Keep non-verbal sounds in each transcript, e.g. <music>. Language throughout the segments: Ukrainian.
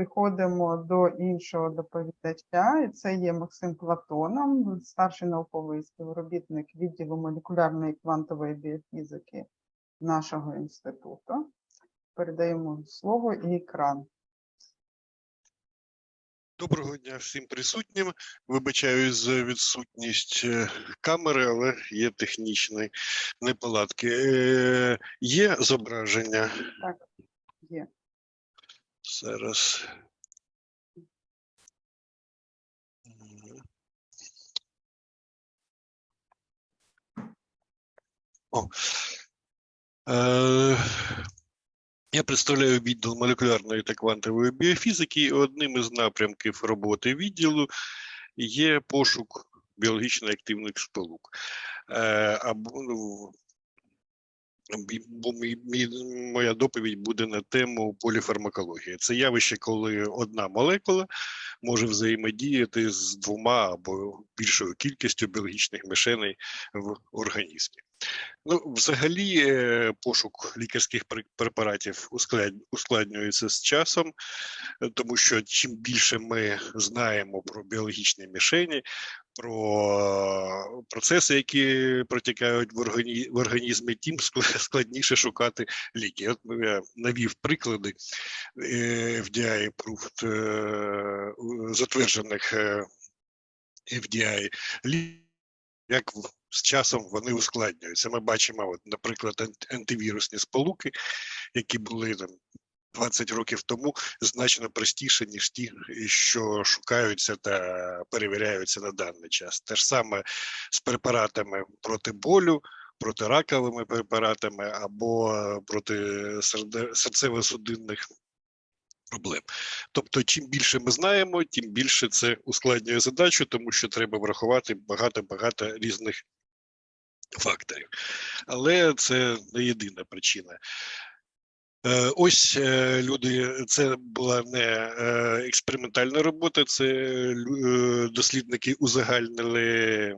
переходимо до іншого доповідача, і це є Максим Платонов, старший науковий співробітник відділу молекулярної квантової біофізики нашого інституту. Передаємо слово і екран. Доброго дня всім присутнім. Вибачаю за відсутність е, камери, але є технічні неполадки. Е, Є зображення Так. Зараз. О. Е, я представляю відділ молекулярної та квантової біофізики. і Одним із напрямків роботи відділу є пошук біологічно активних сполук. Е, або, ну, мій, мій- моя доповідь буде на тему поліфармакології. Це явище, коли одна молекула може взаємодіяти з двома або більшою кількістю біологічних мишеней в організмі. Ну, взагалі, е, пошук лікарських пре- препаратів ускладнюється з часом, е, тому що чим більше ми знаємо про біологічні мішені, про процеси, які протікають в, органі... в організмі, тим складніше шукати ліки. От я навів приклади е, FDI approved, е, затверджених е, FDI ліків, як з часом вони ускладнюються. Ми бачимо, от, наприклад, антивірусні сполуки, які були там 20 років тому, значно простіше, ніж ті, що шукаються та перевіряються на даний час. Те ж саме з препаратами проти болю. Протираковими препаратами або е, проти серцево-судинних проблем. Тобто, чим більше ми знаємо, тим більше це ускладнює задачу, тому що треба врахувати багато-багато різних факторів. Але це не єдина причина. Е, Ось е, люди, це була не е, експериментальна робота, це дослідники узагальнили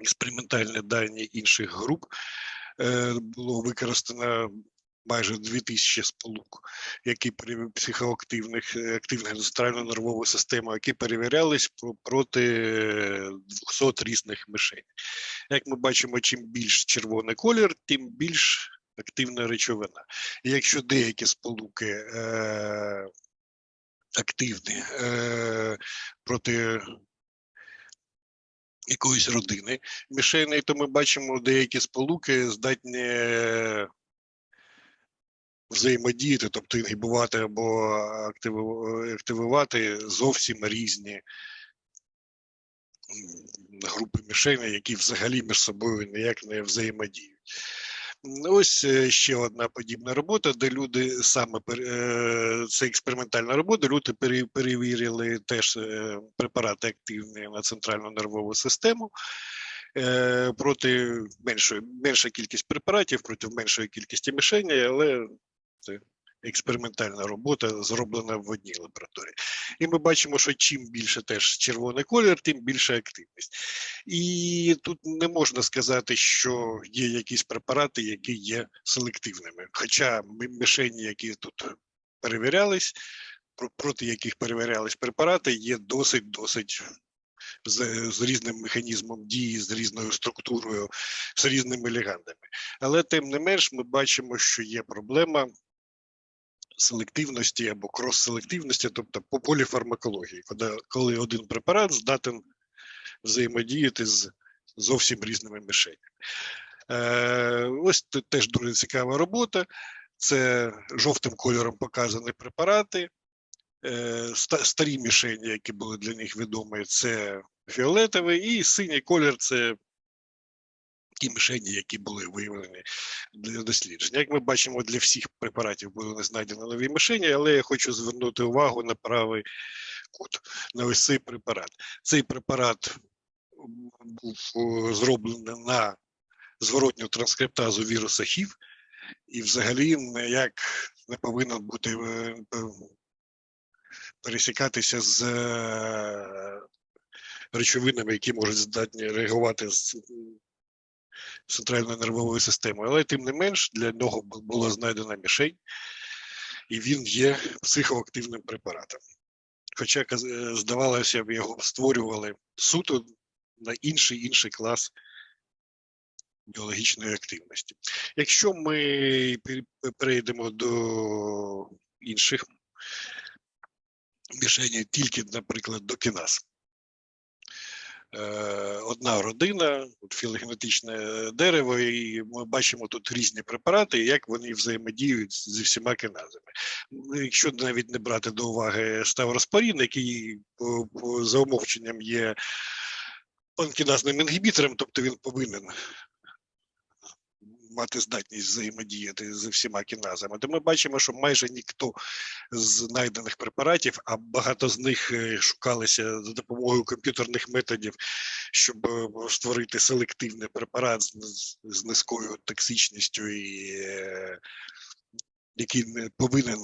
експериментальні дані інших груп. Було використано майже 2000 сполук, які психоактивних активних нервову систему, які перевірялись проти е, 200 різних мишень. Як ми бачимо, чим більш червоний колір, тим більш активна речовина. І якщо деякі сполуки е, активні е, проти якоїсь родини мішени, то ми бачимо деякі сполуки здатні взаємодіяти, тобто інгібувати або активувати зовсім різні групи мішеней, які взагалі між собою ніяк не взаємодіють. Ось е, ще одна подібна робота, де люди саме е, це експериментальна робота. Люди пере- перевірили теж е, препарати активні на центральну нервову систему проти меншої менша кількість препаратів, проти меншої кількості мішені, але це експериментальна робота зроблена в одній лабораторії. І ми бачимо, що чим більше теж червоний колір, тим більша активність. І тут не можна сказати, що є якісь препарати, які є селективними. Хоча мішені, які тут перевірялись, проти яких перевірялись препарати, є досить досить. З, з різним механізмом дії, з різною структурою, з різними лігандами. Але тим не менш, ми бачимо, що є проблема селективності або крос-селективності, тобто по поліфармакології, коли, один препарат здатен взаємодіяти з зовсім різними мишенями. Е, ось теж дуже цікава робота. Це жовтим кольором показані препарати. Е, старі мішені, які були для них відомі, це фіолетовий, і синій колір це ті мішені, які були виявлені для дослідження. Як ми бачимо, для всіх препаратів були знайдені нові мішені, але я хочу звернути увагу на правий кут, на ось цей препарат. Цей препарат був зроблений на зворотню транскриптазу віруса HIV, і взагалі ніяк не повинен бути е, пересікатися з е, речовинами, які можуть здатні реагувати з м, центральною нервовою системою. Але тим не менш для нього була знайдена мішень, і він є психоактивним препаратом. Хоча е, здавалося б, його створювали суто на інший інший клас біологічної активності. Якщо ми перейдемо до інших мішеней, тільки, наприклад, до кіназ. Е, Одна родина, філогенетичне дерево, і ми бачимо тут різні препарати, як вони взаємодіють зі всіма киназами. Ну, Якщо навіть не брати до уваги ставроспорін, який за умовченням є панкіназним інгібітором, тобто він повинен мати здатність взаємодіяти з всіма кіназами, то ми бачимо, що майже ніхто з знайдених препаратів, а багато з них е, шукалися за допомогою комп'ютерних методів, щоб е, створити селективний препарат з низькою токсичністю і е, який не повинен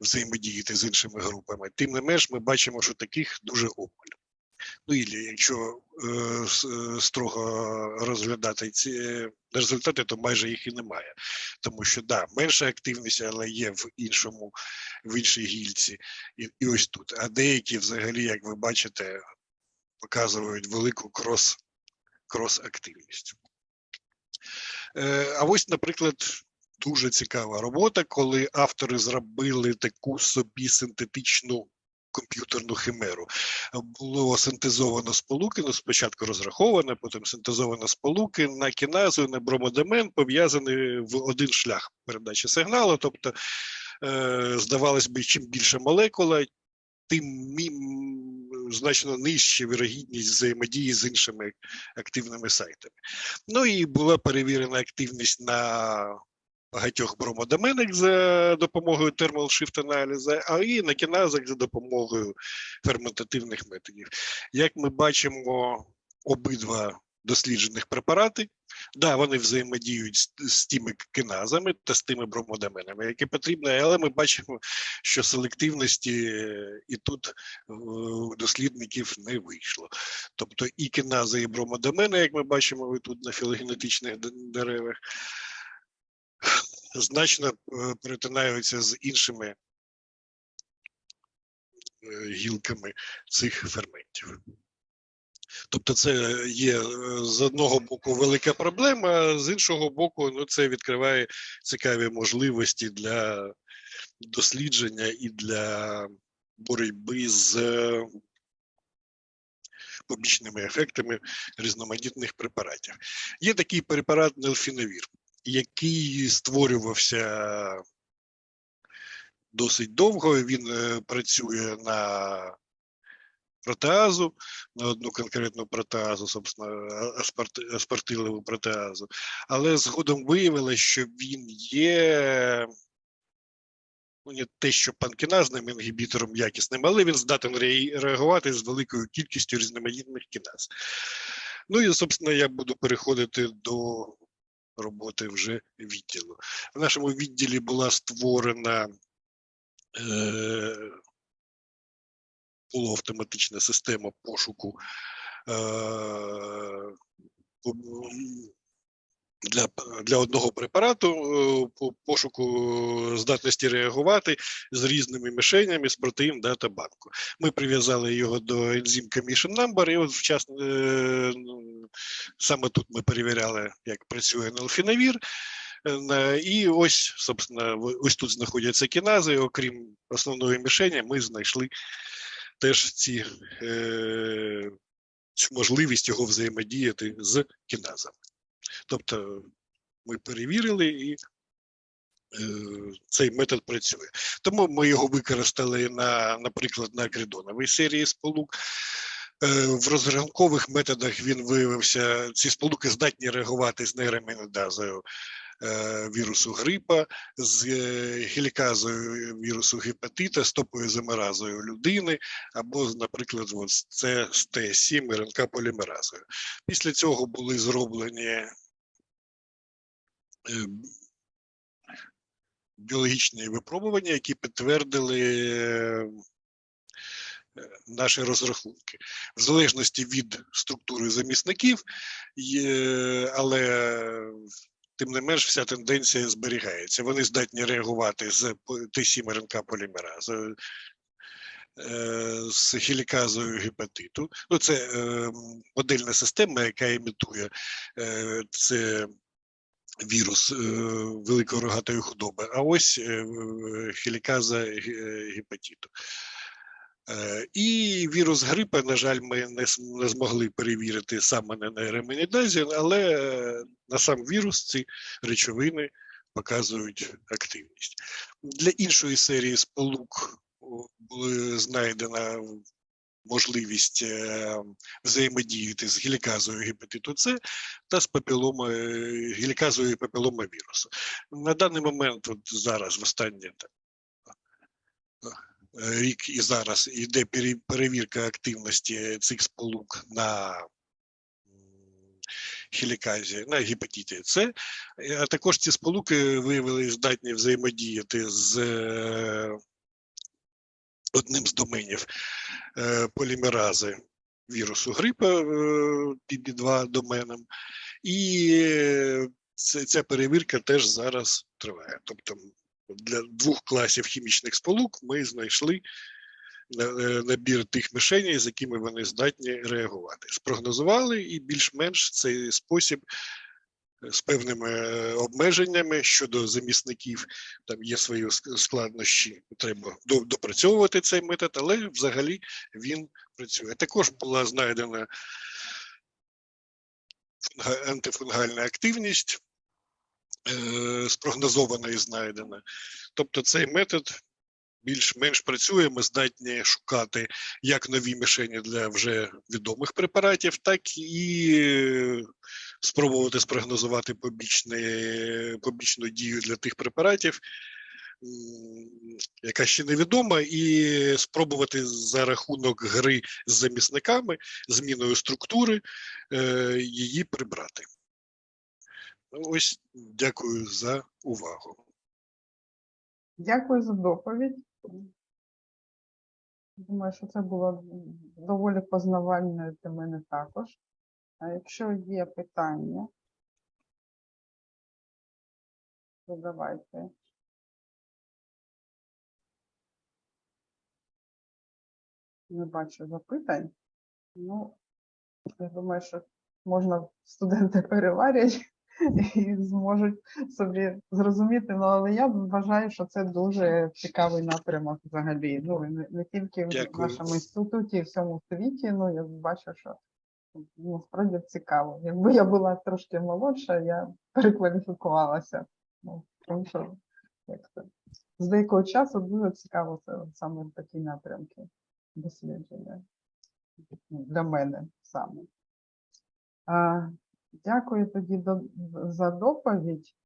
взаємодіяти з іншими групами. Тим не менш, ми бачимо, що таких дуже обмаль. Ну і якщо е, е, строго розглядати ці е, результати, то майже їх і немає. Тому що да, менша активність, але є в іншому, в іншій гільці, і, і ось тут. А деякі, взагалі, як ви бачите, показують велику крос, крос-активність. Е, а ось, наприклад, дуже цікава робота, коли автори зробили таку собі синтетичну комп'ютерну химеру. Було синтезовано сполуки, ну спочатку розраховано, потім синтезовано сполуки на кіназу, на бромодомен, пов'язані в один шлях передачі сигналу. Тобто, е, здавалось би, чим більше молекула, тим значно нижча вірогідність взаємодії з іншими активними сайтами. Ну і була перевірена активність на багатьох бромодоменах за допомогою shift аналізу, а і на кіназах за допомогою ферментативних методів. Як ми бачимо, обидва досліджених препарати, да, вони взаємодіють з, тими киназами та з тими бромодоменами, які потрібні, але ми бачимо, що селективності е, і тут е, у дослідників не вийшло. Тобто і кінази, і бромодомени, як ми бачимо ви тут на філогенетичних деревах, значно е, перетинаються з іншими е, гілками цих ферментів. Тобто, це є е, з одного боку велика проблема, з іншого боку, ну, це відкриває цікаві можливості для дослідження і для боротьби з побічними ефектами різноманітних препаратів. Є такий препарат нелфіновір, який створювався досить довго. Він е, працює на протеазу, на одну конкретну протеазу, собственно, аспартилову протеазу. Але згодом виявилося, що він є ну, не те, що панкіназним інгібітором якісним, але він здатен реагувати з великою кількістю різноманітних кіназ. Ну і, собственно, я буду переходити до роботи вже відділу. В нашому відділі була створена е, полуавтоматична система пошуку е, для, для одного препарату е, по пошуку здатності реагувати з різними мішенями з протеїн датабанку. Ми прив'язали його до ензим Commission Number, і от вчасно, е, ну, саме тут ми перевіряли, як працює нелфінавір. Е, І ось, собственно, ось тут знаходяться кінази. Окрім основної мішені, ми знайшли теж ці, цю можливість його взаємодіяти з кіназами. Тобто ми перевірили і е, цей метод працює. Тому ми його використали на, наприклад, на кридоновій серії сполук. Е, В розрахункових методах він виявився, ці сполуки здатні реагувати з нейромінодазою вірусу грипа, з е, геліказою вірусу гепатита, з топоізомеразою людини, або, наприклад, це з Т7 РНК полімеразою. Після цього були зроблені е, біологічні випробування, які підтвердили е, наші розрахунки. В залежності від структури замісників, але тим не менш, вся тенденція зберігається. Вони здатні реагувати з по- Т7 РНК полімеразою, е, з хіліказою гепатиту. Ну, це е, модельна система, яка імітує е, це вірус великої рогатої худоби, а ось е, в- хіліказа ге- гепатиту. Е, І вірус грипа, на жаль, ми не, не змогли перевірити саме на неременідазі, але е, на сам вірус ці речовини показують активність. Для іншої серії сполук о, були знайдена можливість е, взаємодіяти з геліказою гепатиту С та з папілома, е, геліказою папіломавірусу. На даний момент, от зараз, в останнє е, рік і зараз йде перевірка активності цих сполук на хіліказі, на гепатиті С, а також ці сполуки виявили здатні взаємодіяти з е, одним з доменів е, полімерази вірусу грипа е, PB2 доменом. І ця перевірка теж зараз триває. Тобто для двох класів хімічних сполук ми знайшли е, набір тих мишеней, з якими вони здатні реагувати. Спрогнозували і більш-менш цей спосіб е, з певними е, обмеженнями щодо замісників. Там є свої складнощі, треба допрацьовувати цей метод, але взагалі він працює. Також була знайдена антифунгальна активність, спрогнозована і знайдена. Тобто цей метод більш-менш працює. Ми здатні шукати як нові мішені для вже відомих препаратів, так і е, спробувати спрогнозувати побічне, побічну дію для тих препаратів, яка ще невідома, і спробувати за рахунок гри з замісниками, зміною структури, е, її прибрати. Ось дякую за увагу. Дякую за доповідь. Думаю, що це було доволі познавально для мене також. А якщо є питання, то давайте. Не бачу запитань. Ну, я думаю, що можна студенти переварять <laughs> і зможуть собі зрозуміти. Ну, але я вважаю, що це дуже цікавий напрямок взагалі. Ну, не, не тільки в Дякую. нашому інституті, і всьому світі. Ну, я бачу, що насправді цікаво. Якби я була трошки молодша, я перекваліфікувалася. Ну, тому що як це, з деякого часу дуже цікаво це саме такі напрямки дослідження ну, для мене саме. А, дякую тоді до, за доповідь.